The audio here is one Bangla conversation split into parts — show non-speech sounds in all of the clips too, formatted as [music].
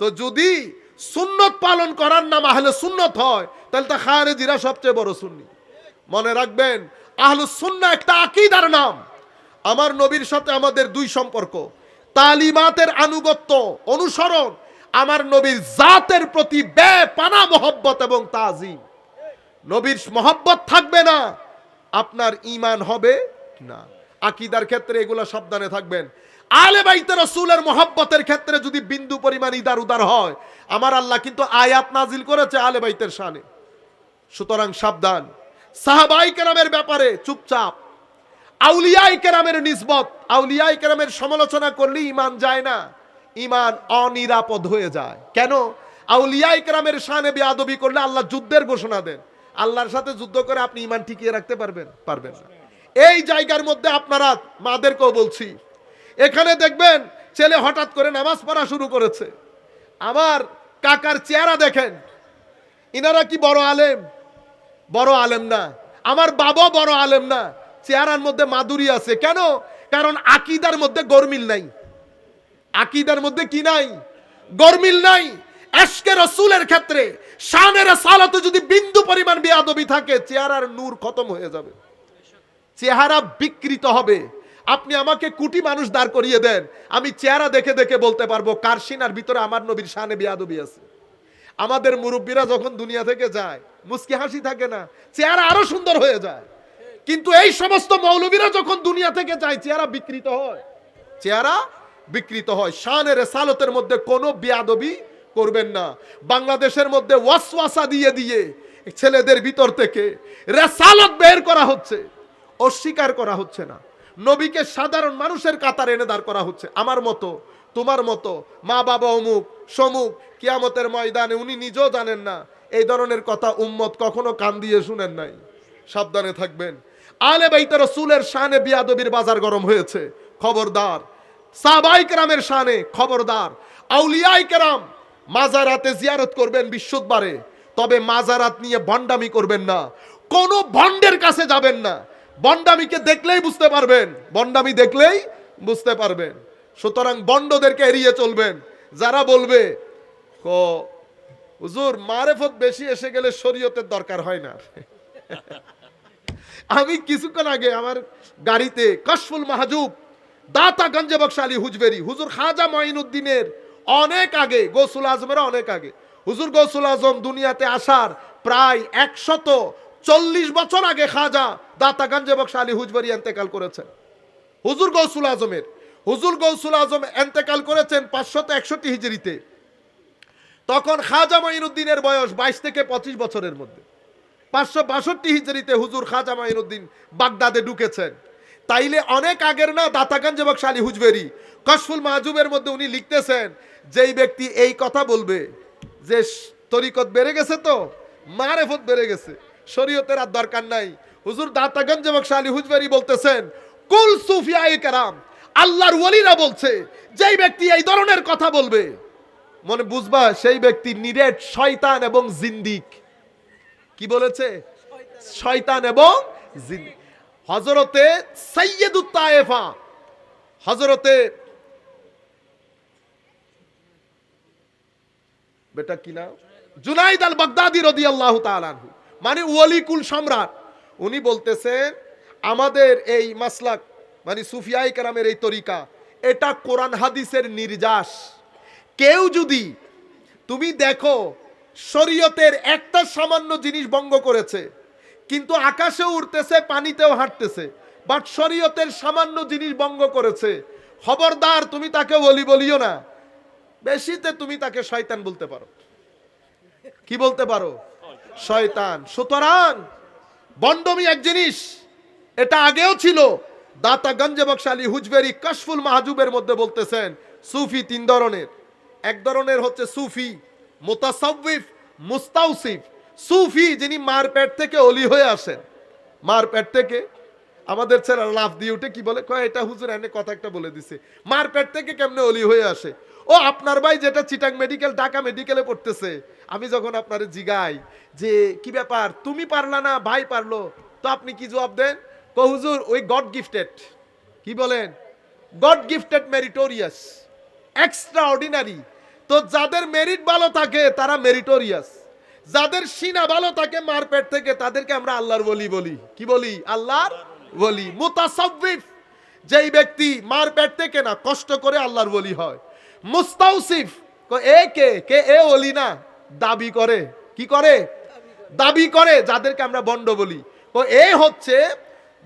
তো যদি সুন্নত পালন করার নাম আহলে সুন্নত হয়, তাহলে তা খারেজিরা সবচেয়ে বড় সুন্নি। মনে রাখবেন, আহলু সুন্না একটা আকিদার নাম। আমার নবীর সাথে আমাদের দুই সম্পর্ক। তালিমাতের আনুগত্য অনুসরণ, আমার নবীর জাতের প্রতি বেপানা মহব্বত এবং তাজিম। নবীর মহব্বত থাকবে না, আপনার ইমান হবে না? আকিদার ক্ষেত্রে এগুলো সাবধানে থাকবেন। আলে বাইতে রসুলের মহব্বতের ক্ষেত্রে যদি বিন্দু পরিমাণ ইদার উদার হয়, আমার আল্লাহ কিন্তু আয়াত নাজিল করেছে আলে বাইতের শানে। সুতরাং সাবধান। সাহাবাই কেরামের ব্যাপারে চুপচাপ। আউলিয়াই কেরামের নিসবত, আউলিয়াই কেরামের সমালোচনা করলে ইমান যায় না। ইমান অনিরাপদ হয়ে যায়। কেন? আউলিয়াই কেরামের শানে বেয়াদবি করলে আল্লাহ যুদ্ধের ঘোষণা দেন। আল্লাহর সাথে যুদ্ধ করে আপনি ইমান টিকিয়ে রাখতে পারবেন পারবেন না। এই জায়গার মধ্যে আপনারা, মাদেরকেও বলছি এখানে দেখবেন ছেলে হঠাৎ করে নামাজ পড়া শুরু করেছে। আমার কাকার চেহারা দেখেন। ইনারা কি বড় আলেম? বড় আলেম না। আমার বাবা বড় আলেম না। চেহারার মধ্যে মাধুরী আছে। কেন? কারণ আকিদার মধ্যে গরমিল নাই। আকিদার মধ্যে কি নাই? গরমিল নাই। এশকে রসুলের ক্ষেত্রে শানের সালাতে যদি বিন্দু পরিমাণ বিয়াদবি থাকে, চেহারার নূর খতম হয়ে যাবে। চেহারা বিকৃত হবে। আপনি আমাকে কুটি মানুষ দাঁড় করিয়ে দেন। আমি চেহারা দেখে দেখে বলতে পারব, কার সিনার ভিতরে আমার নবীর শানে বিয়াদবি আছে। আমাদের মুরব্বীরা যখন দুনিয়া থেকে যায়, মুস্কি হাসি থাকে না, চেহারা আরও সুন্দর হয়ে যায়। কিন্তু এই সমস্ত মৌলবীরা যখন দুনিয়া থেকে যায়, চেহারা বিকৃত হয়। চেহারা বিকৃত হয়। শানের সালতের মধ্যে কোনো বিয়াদবি করবেন না। বাংলাদেশের মধ্যে ওয়াসওয়াসা দিয়ে দিয়ে ছেলেদের ভিতর থেকে রেসালত বের করা হচ্ছে। অস্বীকার করা হচ্ছে না। নবীকে সাধারণ মানুষের কাতার এনে দাঁড় করা হচ্ছে। আমার মতো, তোমার মতো, মা বাবা অমুক, সমুক, কিয়ামতের ময়দানে উনি নিজেও জানেন না। এই ধরনের কথা উম্মত কখনো কান দিয়ে শুনেন নাই। সাবধানে থাকবেন। আলে বাইতে রসুলের শানে বিয়াদবির বাজার গরম হয়েছে। খবরদার। সাবাই কেরামের শানে খবরদার। আউলিয়াই কেরাম মাজারাতে জিয়ারত করবেন বিশুদ্ধবারে তবে মাজারাত নিয়ে ভণ্ডামি করবেন না। কোনো ভণ্ডের কাছে যাবেন না। বন্ডামিকে দেখলেই বুঝতে পারবেন, বন্ডামি দেখলেই বুঝতে পারবেন। সুতরাং বন্ডদেরকে এড়িয়ে চলবেন। যারা বলবে হুজুর, মারেফত বেশি এসে গেলে শরীয়তের দরকার হয় না। [laughs] আমি কিছুক্ষণ আগে আমার গাড়িতে কশফুল মাহজুব, দাতা গঞ্জে বক্স আলী হুজবেরি, হুজুর খাজা মঈনুদ্দিনের অনেক আগে, গৌসুল আজমের অনেক আগে, হুজুর গৌসুল আজম দুনিয়াতে আসার প্রায় একশত চল্লিশ বছর আগে খাজা দাতা গঞ্জে বক্স আলী হুজবেরি এন্তেকাল করেছেন। হুজুর গৌসুল আজমের। হুজুর গৌসুল আজম এন্তেকাল করেছেন পাঁচশত একষট্টি হিজড়িতে। তখন খাজা মাইনুদ্দিনের বয়স বাইশ থেকে পঁচিশ বছরের মধ্যে। পাঁচশো বাষট্টি হিজড়িতে হুজুর খাজা মাইনুদ্দিন বাগদাদে ঢুকেছেন। তাইলে অনেক আগের না দাতাগঞ্জ এবং শালি হুজবেরি। কশফুল মাহজুবের মধ্যে উনি লিখতেছেন, যেই ব্যক্তি এই কথা বলবে, যে তরিকত বেড়ে গেছে তো, মারেফত বেড়ে গেছে। শরীয়তের আর দরকার নাই। হুজুর দাতাগঞ্জ এবং শালি হুজবেরি বলতেছেন, কুল সুফিয়াই কারাম, আল্লাহর ওলিরা বলছে, যেই ব্যক্তি এই ধরনের কথা বলবে, মনে বুঝবা, সেই ব্যক্তি নিরেট শয়তান এবং জিন্দিক। কি বলেছে? শয়তান এবং জিন্দিক। হজরতে সৈয়দুত তায়েফা হজরতে বেটা কি নাম? জুনাইদ আল বাগদাদি রদি আল্লাহ তালানহু মানে ওয়ালিকুল সম্রাট। উনি বলতেছেন, আমাদের এই মাসলাক মানে সুফিয়াই কারামের এই তরিকা, এটা কোরআন হাদিসের নির্যাস। কেউ যদি, তুমি দেখো, শরীয়তের একটা সামান্য জিনিস ভঙ্গ করেছে, কিন্তু আকাশেও উঠতেছে পানিতেও হাঁটতেছে বাট শরীয়তের সামান্য জিনিস ভঙ্গ করেছে, খবরদার, তুমি তাকে বলি বলিও না। বেশিতে তুমি তাকে শয়তান বলতে পারো। কি বলতে পারো? শয়তান। সুতরাং বন্ডমি এক জিনিস, এটা আগেও ছিল। দাতা গঞ্জে বক্সালি হুজবেরি কাশফুল মাহজুবের মধ্যে বলতেছেন, সুফি তিন ধরনের। এক ধরনের হচ্ছে সুফি মোতাসিফ মুস্তাউসিফ। সুফি যিনি মার পেট থেকে অলি হয়ে আসেন। মার পেট থেকে? আমাদের ছেলে লাফ দিয়ে উঠে কি বলে? কয়, এটা হুজুর এনে কথা একটা বলে দিছে। মার পেট থেকে কেমনে অলি হয়ে আসে? ও, আপনার ভাই যেটা চিটাং মেডিকেল ঢাকা মেডিকেলে পড়তেছে আমি যখন আপনার জিগাই যে, কি ব্যাপার? তুমি পারলা না, ভাই পারল। তো আপনি কি জবাব দেন? কহুজুর ওই গড গিফটেড। কি বলেন? God gifted meritorious extraordinary তো যাদের মেরিট ভালো থাকে, তারা মেরিটোরিয়াস। যাদের সিনা ভালো থাকে মারপেট থেকে, তাদেরকে আমরা আল্লাহর বলি বলি। কি বলি? আল্লাহর বলি মুতাসাব্বিফ যেই ব্যক্তি মারপেট থেকে না, কষ্ট করে আল্লাহর বলি হয়। মুস্তাউসিফ এ কে? কে? এ ওলি না? দাবি করে। কি করে? দাবি করে, যাদেরকে আমরা বন্ড বলি। ও এ হচ্ছে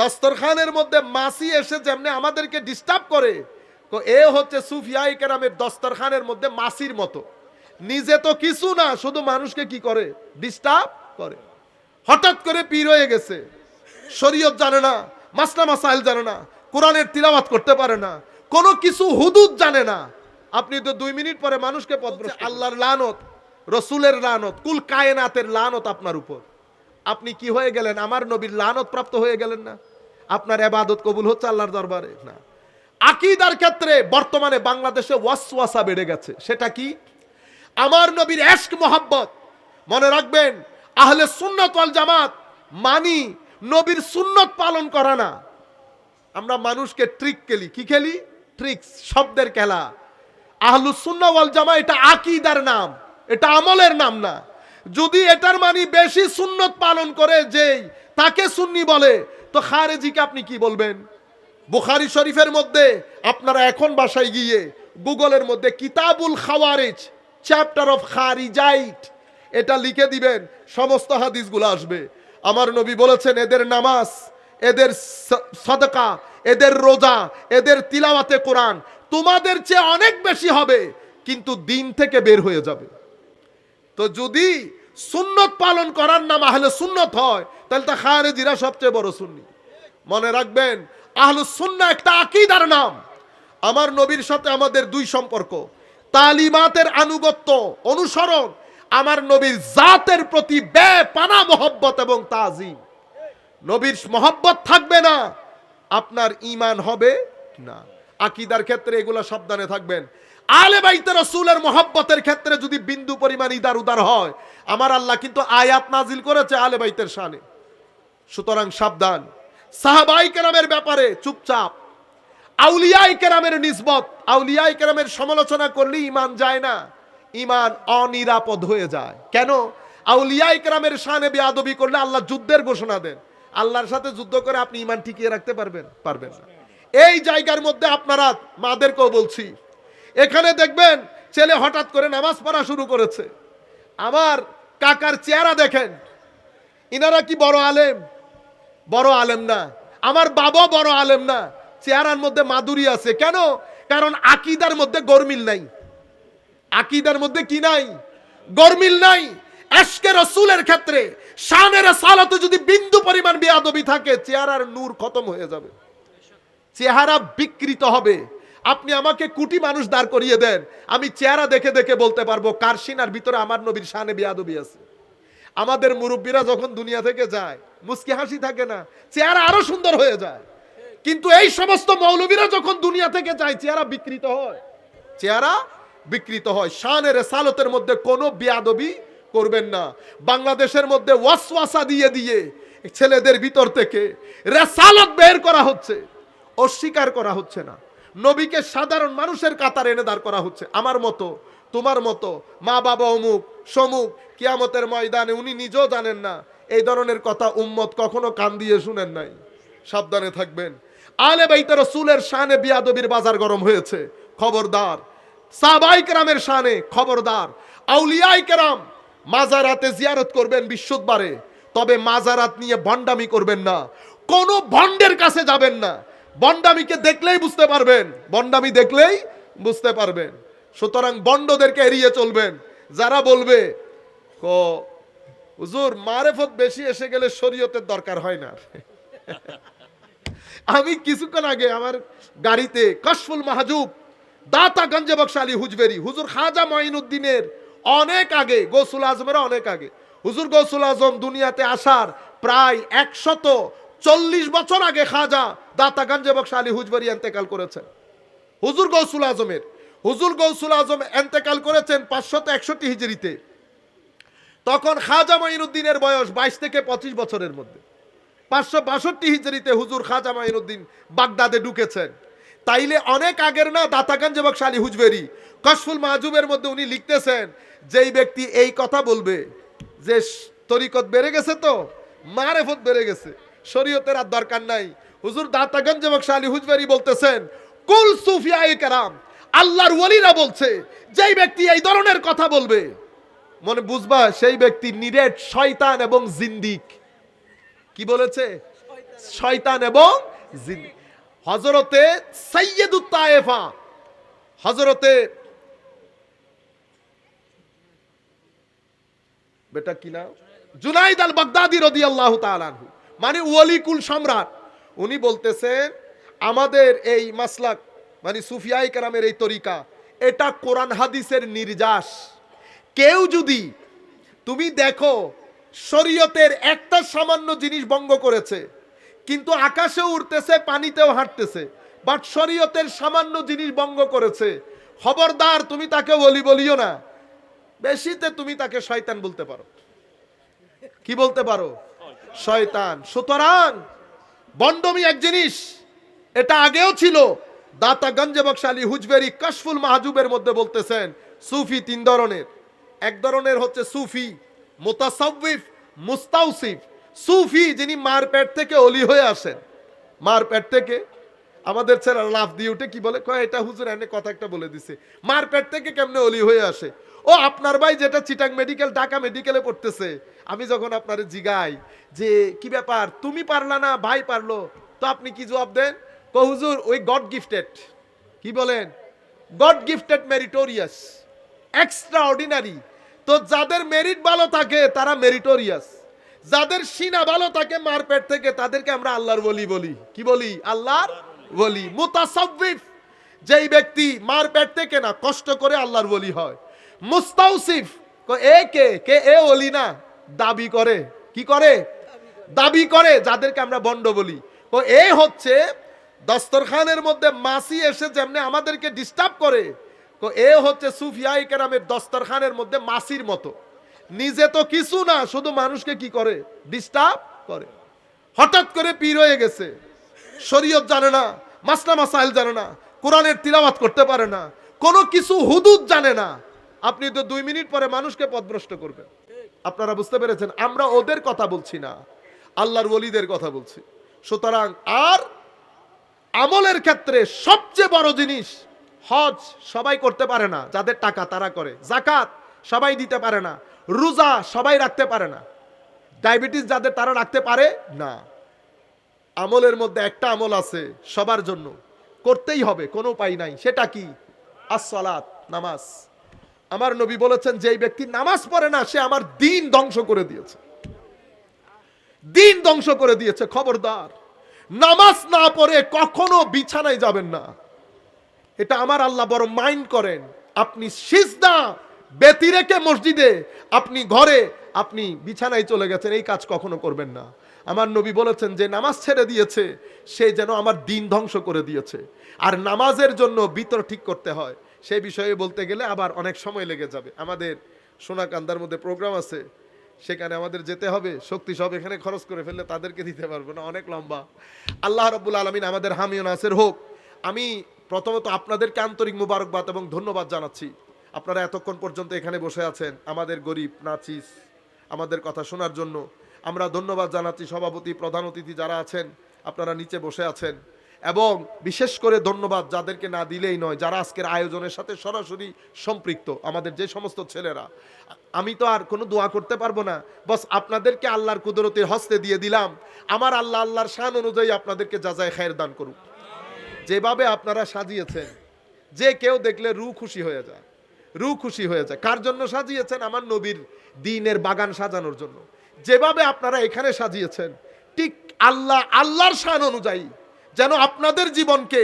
দস্তরখানের মধ্যে মাসি এসে যেমনি আমাদেরকে ডিস্টার্ব করে, তো এ হচ্ছে সুফিয়াই কেরামের দস্তরখানের মধ্যে মাসির মতো। নিজে তো কিছু না, শুধু মানুষকে কি করে? ডিস্টার্ব করে। হঠাৎ করে পীর হয়ে গেছে। শরীয়ত জানে না, মাসলা মাসাইল জানে না, কোরআনের তিলাওয়াত করতে পারে না, কোনো কিছু হুদুদ জানে না। আপনি তো দুই মিনিট পরে মানুষকে পথ আল্লাহর লানত। রসুলের লানত, কুল কায়নাতের লানত আপনার উপর। আপনি কি হয়ে গেলেন? আমার নবীর লানত প্রাপ্ত হয়ে গেলেন না। আপনার এবাদত কবুল হচ্ছে আল্লাহর দরবারে? না। আকিদার ক্ষেত্রে বর্তমানে বাংলাদেশে ওয়াসওয়াসা বেড়ে গেছে। সেটা কি? আমার নবীর এশক মোহাব্বত। মনে রাখবেন, আহলে সুন্নত ওয়াল জামাত মানি নবীর সুন্নত পালন করা না। আমরা মানুষকে ট্রিক খেলি। কি খেলি? ট্রিক্স শব্দের খেলা। আহলু সুন্না ওয়াল জামা এটা আকিদার নাম। এটা আমলের নাম না। যদি এটার মানি বেশি সুন্নত পালন করে যেই তাকে সুন্নি বলে, তো খারেজিকে আপনি কি বলবেন? বুখারি শরীফের মধ্যে, আপনারা এখন বাসায় গিয়ে গুগলের মধ্যে কিতাবুল খাওয়ারিজ চ্যাপ্টার অফ খারিজাইট, এটা লিখে দিবেন, সমস্ত হাদিসগুলো আসবে। আমার নবী বলেছেন, এদের নামাজ, এদের সদকা, এদের রোজা, এদের তিলাওয়াতে কোরআন তোমাদের চেয়ে অনেক বেশি হবে, কিন্তু দিন থেকে বের হয়ে যাবে। তো যদি সুন্নত পালন করার নাম আহলে সুন্নত হয়, তাহলে তা খারেজিরা সবচেয়ে বড় সুন্নি। মনে রাখবেন, আহলে সুন্না একটা আকিদার নাম। আমার নবীর সাথে আমাদের দুই সম্পর্ক। তালিমাতের আনুগত্য অনুসরণ, আমার নবীর জাতের প্রতি বেপানা মহব্বত এবং তাজিম। নবীর মহব্বত থাকবে না, আপনার ইমান হবে না? আকিদার ক্ষেত্রে এগুলো সাবধানে থাকবেন। আলে বাইতে রসুলের মহব্বতের ক্ষেত্রে যদি বিন্দু পরিমাণ ইদার উদার হয়, আমার আল্লাহ কিন্তু আয়াত নাজিল করেছে আলে বাইতের শানে। সুতরাং সাবধান। সাহাবাই কেরামের ব্যাপারে চুপচাপ। আউলিয়াই কেরামের নিসবত, আউলিয়াই কেরামের সমালোচনা করলে ইমান যায় না। ইমান অনিরাপদ হয়ে যায়। কেন? আউলিয়াই কেরামের শানে বেয়াদবি করলে আল্লাহ যুদ্ধের ঘোষণা দেন। আল্লাহর সাথে যুদ্ধ করে আপনি ইমান টিকিয়ে রাখতে পারবেন পারবেন না। এই জায়গার মধ্যে আপনারা, মাদেরকেও বলছি এখানে দেখবেন ছেলে হঠাৎ করে নামাজ পড়া শুরু করেছে। আমার কাকার চেহারা দেখেন। ইনারা কি বড় আলেম? বড় আলেম না। আমার বাবা বড় আলেম না। চেহারার মধ্যে মাধুরী আছে। কেন? কারণ আকিদার মধ্যে গরমিল নাই। আকিদার মধ্যে কি নাই? গরমিল নাই। এশকে রসুলের ক্ষেত্রে শানের সালাতে যদি বিন্দু পরিমাণ বিয়াদবি থাকে, চেহারার নূর খতম হয়ে যাবে। চেহারা বিকৃত হবে। আপনি আমাকে কুটি মানুষ দাঁড় করিয়ে দেন। আমি চেহারা দেখে দেখে বলতে পারব, কার সিনার ভিতরে আমার নবীর শানে বিয়াদবি আছে। আমাদের মুরব্বীরা যখন দুনিয়া থেকে যায়, মুস্কি হাসি থাকে না, চেহারা আরও সুন্দর হয়ে যায়। কিন্তু এই সমস্ত মৌলবীরা যখন দুনিয়া থেকে যায়, চেহারা বিকৃত হয়। চেহারা বিকৃত হয়। শানের সালতের মধ্যে কোনো বিয়াদবি করবেন না। বাংলাদেশের মধ্যে ওয়াসওয়াসা দিয়ে দিয়ে ছেলেদের ভিতর থেকে রেসালত বের করা হচ্ছে। অস্বীকার করা হচ্ছে না। নবীকে সাধারণ মানুষের কাতার এনে দাঁড় করা হচ্ছে। আমার মতো, তোমার মতো, মা বাবা অমুক, সমুক, কিয়ামতের ময়দানে উনি নিজেও জানেন না। এই ধরনের কথা উম্মত কখনো কান দিয়ে শুনেন নাই। সাবধানে থাকবেন। আলে বাইতে রসুলের শানে বিয়াদবির বাজার গরম হয়েছে। খবরদার। সাবাই কেরামের শানে খবরদার। আউলিয়াই কেরাম মাজারাতে জিয়ারত করবেন বিশুদ্ধবারে তবে মাজারাত নিয়ে ভণ্ডামি করবেন না। কোনো ভণ্ডের কাছে যাবেন না। বন্ডামিকে দেখলেই বুঝতে পারবেন, বন্ডামি দেখলেই বুঝতে পারবেন। সুতরাং বন্ডদেরকে এড়িয়ে চলবেন। যারা বলবে, ক, হুজুর, মারেফত বেশি এসে গেলে শরীয়তের দরকার হয় না। [laughs] আমি কিছুক্ষণ আগে আমার গাড়িতে কাশফুল মাহাজুব, দাতা গঞ্জে বক্স আলী হুজবেরি, হুজুর খাজা মঈনুদ্দিনের অনেক আগে, গৌসুল আজমের অনেক আগে, হুজুর গৌসুল আজম দুনিয়াতে আসার প্রায় একশত চল্লিশ বছর আগে খাজা দাতা গঞ্জে বক্স আলী হুজবেরি এন্তেকাল করেছেন। হুজুর গৌসুল আজমের, হুজুর গৌসুল আজম এন্তেকাল করেছেন পাঁচশত একষট্টি হিজড়িতে। তখন খাজা মাইনুদ্দিনের বয়স বাইশ থেকে পঁচিশ বছরের মধ্যে। পাঁচশো বাষট্টি হিজড়িতে হুজুর খাজা মাইনুদ্দিন বাগদাদে ঢুকেছেন। তাইলে অনেক আগের না দাতাগঞ্জ এবং শালি হুজবেরি, কশফুল মাহজুবের মধ্যে উনি লিখতেছেন, যেই ব্যক্তি এই কথা বলবে, যে তরিকত বেড়ে গেছে তো, মারেফত বেড়ে গেছে, শরীয়তের আর দরকার নাই হুজুর দাতাগঞ্জ বক্স আলী হুজবেরি বলতেছেন, কুল সুফিয়াই কারাম, আল্লাহর ওলিরা বলছে, যেই ব্যক্তি এই ধরনের কথা বলবে, মনে বুঝবা সেই ব্যক্তি নিরেট শয়তান এবং জিন্দিক। কি বলেছে? শয়তান এবং জিন্দিক। হজরতে সৈয়দুত তায়েফা হজরতে বেটা কি নাম? জুনাইদ আল বাগদাদি রদি আল্লাহ তালানহু মানে ওয়ালিকুল সম্রাট। উনি বলতেছেন, আমাদের এই মাসলাক মানে সুফিয়াই কারামের এই তরিকা, এটা কোরআন হাদিসের নির্যাস। কেউ যদি, তুমি দেখো, শরীয়তের একটা সামান্য জিনিস ভঙ্গ করেছে, কিন্তু আকাশে উড়তেছে, পানিতেও হাঁটতেছে বাট শরীয়তের সামান্য জিনিস ভঙ্গ করেছে, খবরদার, তুমি তাকে বলি বলিও না। বেশিতে তুমি তাকে শয়তান বলতে পারো। কি বলতে পারো? শয়তান। সুতরাং বন্ডমি এক জিনিস, এটা আগেও ছিল। দাতা গঞ্জে বক্সালি হুজবেরি কাশফুল মাহজুবের মধ্যে বলতেছেন, সুফি তিন ধরনের। এক ধরনের হচ্ছে সুফি, মোতাসাউফ, মুস্তাউসিফ। সুফি যিনি মার পেট থেকে অলি হয়ে আসেন। মার পেট থেকে? আমাদের ছেলে লাফ দিয়ে উঠে কি বলে? কয়, এটা হুজুর এনে কথা একটা বলে দিছে। মার পেট থেকে কেমনে অলি হয়ে আসে? ও, আপনার ভাই যেটা চিটাং মেডিকেল ঢাকা মেডিকেলে পড়তেছে আমি যখন আপনার জিগাই যে, কি ব্যাপার? তুমি পারলা না, ভাই পারল। তো আপনি কি জবাব দেন? কো, হুজুর, ওই গড গিফটেড। কি বলেন? God gifted meritorious extraordinary তো যাদের মেরিট ভালো থাকে, তারা মেরিটোরিয়াস। যাদের সিনা ভালো থাকে মারপেট থেকে, তাদেরকে আমরা আল্লাহর বলি বলি। কি বলি? আল্লাহর বলি মুতাসাউফ যেই ব্যক্তি মারপেট থেকে না, কষ্ট করে আল্লাহর বলি হয়। মুস্তাউসিফ এ কে? কে? এ ওলি না? দাবি করে। কি করে? দাবি করে, যাদেরকে আমরা বন্ড বলি। ও এ হচ্ছে দস্তরখানের মধ্যে মাসি এসে যেমনি আমাদেরকে ডিস্টার্ব করে, তো এ হচ্ছে সুফিয়াই কেরামের দস্তরখানের মধ্যে মাসির মতো। নিজে তো কিছু না, শুধু মানুষকে কি করে? ডিস্টার্ব করে। হঠাৎ করে পীর হয়ে গেছে। শরীয়ত জানে না, মাসলা মাসাইল জানে না, কোরআনের তিলাওয়াত করতে পারে না, কোনো কিছু হুদুদ জানে না। আপনি তো দুই মিনিট পরে মানুষকে পথভ্রষ্ট করবেন। আপনারা বুঝতে পেরেছেন, আমরা ওদের কথা বলছি না, আল্লাহর ওলিদের কথা বলছি। সুতরাং আর আমলের ক্ষেত্রে সবচেয়ে বড় জিনিস, হজ সবাই করতে পারে না, যাদের টাকা তারা করে। জাকাত সবাই দিতে পারে না, রোজা সবাই রাখতে পারে না, ডায়াবেটিস যাদের তারা রাখতে পারে না। আমলের মধ্যে একটা আমল আছে সবার জন্য, করতেই হবে, কোনো উপায় নাই, সেটা কি? আসসালাত, নামাজ। আমার নবী বলেছেন, যেই ব্যক্তি নামাজ পড়ে না, সে আমার দিন ধ্বংস করে দিয়েছে। দিন ধ্বংস করে দিয়েছে, খবরদার। নামাজ না পড়ে কখনো বিছানায় যাবেন না। এটা আমার আল্লাহ বড় মাইন্ড করেন। আপনি সিজদা বেতি রেখে মসজিদে, আপনি ঘরে, আপনি বিছানায় চলে গেছেন, এই কাজ কখনো করবেন না। আমার নবী বলেছেন, যে নামাজ ছেড়ে দিয়েছে, সে যেন আমার দিন ধ্বংস করে দিয়েছে। আর নামাজের জন্য বিতর ঠিক করতে হয়। সেই বিষয়ে বলতে গেলে আবার অনেক সময় লেগে যাবে। আমাদের সোনাকান্দার মধ্যে প্রোগ্রাম আছে, সেখানে আমাদের যেতে হবে, শক্তি সব এখানে খরচ করে ফেললে তাদেরকে দিতে পারব না, অনেক লম্বা। আল্লাহ রব্বুল আলমিন আমাদের হামিও নাসের হোক। আমি প্রথমত আপনাদেরকে আন্তরিক মুবারকবাদ এবং ধন্যবাদ জানাচ্ছি। আপনারা এতক্ষণ পর্যন্ত এখানে বসে আছেন আমাদের গরিব, নাচিস, আমাদের কথা শোনার জন্য। আমরা ধন্যবাদ জানাচ্ছি সভাপতি, প্রধান অতিথি যারা আছেন, আপনারা নিচে বসে আছেন। এবং বিশেষ করে ধন্যবাদ যাদেরকে না দিলেই নয়, যারা আজকের আয়োজনের সাথে সরাসরি সম্পৃক্ত, আমাদের যে সমস্ত ছেলেরা। আমি তো আর কোনো দোয়া করতে পারব না। বস, আপনাদেরকে আল্লাহর কুদরতের হস্তে দিয়ে দিলাম। আমার আল্লাহ, আল্লাহর শান অনুযায়ী আপনাদেরকে যাচাই খায়ের দান করুক। যেভাবে আপনারা সাজিয়েছেন, যে কেউ দেখলে রু খুশি হয়ে যায়, রু খুশি হয়ে যায়। কার জন্য সাজিয়েছেন? আমার নবীর দিনের বাগান সাজানোর জন্য। যেভাবে আপনারা এখানে সাজিয়েছেন, ঠিক আল্লাহ, আল্লাহর শান অনুযায়ী যেন আপনাদের জীবনকে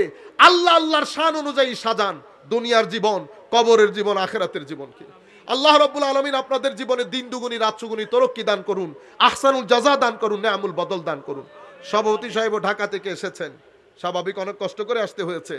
আল্লাহ আল্লাহর শান অনুযায়ী সাজান দুনিয়ার জীবন, কবরের জীবন, আখেরাতের জীবনকে। আল্লাহ রব্বুল আলমিন আপনাদের জীবনে দিন দুগুনি, রাত চুগুনি তরক্কি দান করুন, আহসানুল জাজা দান করুন, নেয়ামুল বদল দান করুন। সভাপতি সাহেব ঢাকা থেকে এসেছেন। স্বাভাবিক, অনেক কষ্ট করে আসতে হয়েছে।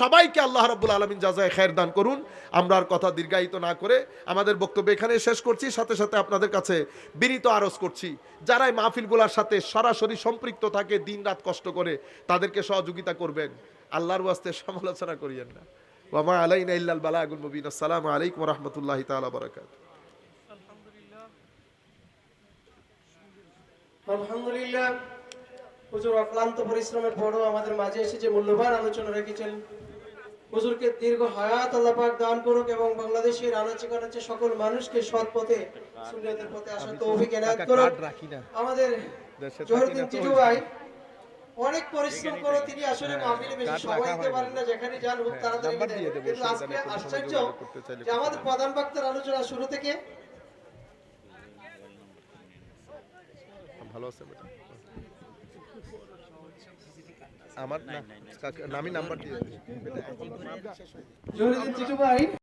সবাইকে আল্লাহ রাব্বুল আলমিন যাজায় খের দান করুন। আমরা আর কথা দীর্ঘায়িত না করে আমাদের বক্তব্য এখানে শেষ করছি। সাথে সাথে আপনাদের কাছে বিনীত আরজ করছি, যারা এই মাহফিলগুলোর সাথে সরাসরি সম্পৃক্ত থাকে দিন রাত কষ্ট করে, তাদেরকে সহযোগিতা করবেন। আল্লাহর ওয়াস্তে সমালোচনা করিয়েন না। ওয়ামা আলাইনা ইল্লাল বালাগুল মুবিন। আসসালামু আলাইকুম রাহমাতুল্লাহি তাআলা বারাকাতুহু। আলহামদুলিল্লাহ। হুজুর অক্লান্ত পরিশ্রমের পরও আমাদের মাঝে এসে যে মূল্যবান আলোচনা রেখেছেন হুজুরকে দীর্ঘ হায়াত আল্লাহ পাক দান করুক এবং বাংলাদেশের আনাচে কানাচে সকল মানুষকে সৎ পথে পথে আসার তৌফিক এনায়েত করুক। আমাদের জহিরুদ্দিন টিটু ভাই অনেক পরিশ্রম করে তিনি আসলে মাহফিলে বেশি সময় দিতে পারেন না যেখানে যান খুব তাড়াতাড়ি কিন্তু আজকে আশ্চর্য যে আমাদের প্রধান বক্তার আলোচনা শুরু থেকে ভালো আছে আমার নামই নামি নাম্বার দিয়ে দিন টিটু ভাই